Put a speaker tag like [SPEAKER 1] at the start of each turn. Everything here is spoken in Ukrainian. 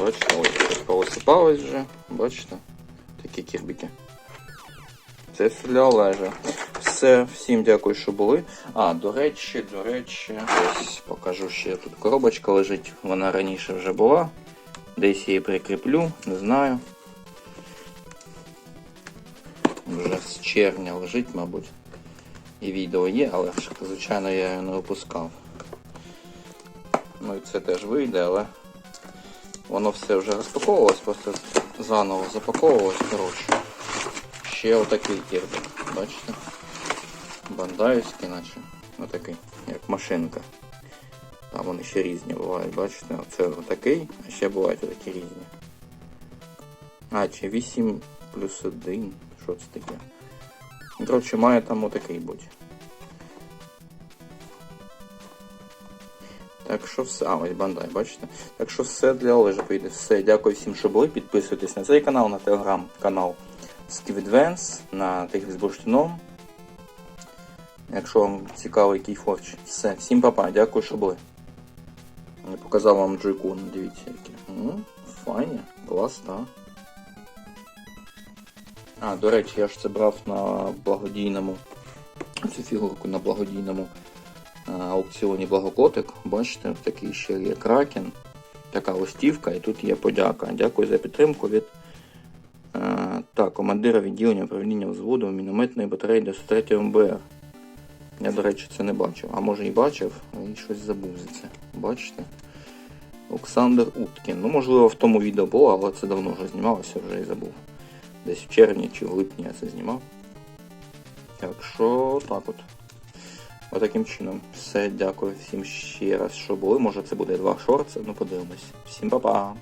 [SPEAKER 1] Бачите, ось повисипалось вже. Бачите? Такі кірбіки. Це все для Олежа. Все, всім дякую, що були. А, до речі, до речі, ось покажу ще тут коробочка лежить. Вона раніше вже була. Десь її прикріплю, не знаю. Вже з червня лежить, мабуть. І відео є, але звичайно я її не випускав. Ну і це теж вийде, але воно все вже розпаковувалось, просто заново запаковувалось, коротше. Ще отакий кірбик, бачите? Бандайський, наче. Отакий, як машинка. Там вони ще різні бувають, бачите? Оце отакий, а ще бувають такі різні. А, чи 8 плюс 1. Що це таке? Коротше, має там отакий бути. Так що все. А, ось бандай, бачите? Так що все для Олежа поїде. Все. Дякую всім, що були. Підписуйтесь на цей канал, на телеграм-канал Skivadvance, на тих з бурштином. Якщо вам цікаво, який форч. Все, всім папа, дякую, що були. Я показав вам джойкун, дивіться які. Ну, файні, клас, так. А, до речі, я ж це брав на благодійному. Цю фігурку на благодійному аукціоні Благокотик. Бачите, такий ще є кракен. Така листівка, і тут є подяка. Дякую за підтримку від а, так, командира відділення управління взводу мінометної батареї 93 МБР. Я, до речі, це не бачив. А може і бачив, і щось забув за це. Бачите? Олександр Уткін. Ну, можливо, в тому відео було, але це давно вже знімалося, вже і забув. Десь в червні чи в липні я це знімав. Так що так от. Отаким чином. Все, дякую всім ще раз, що були. Може це буде два шорти, ну подивимось. Всім па-па!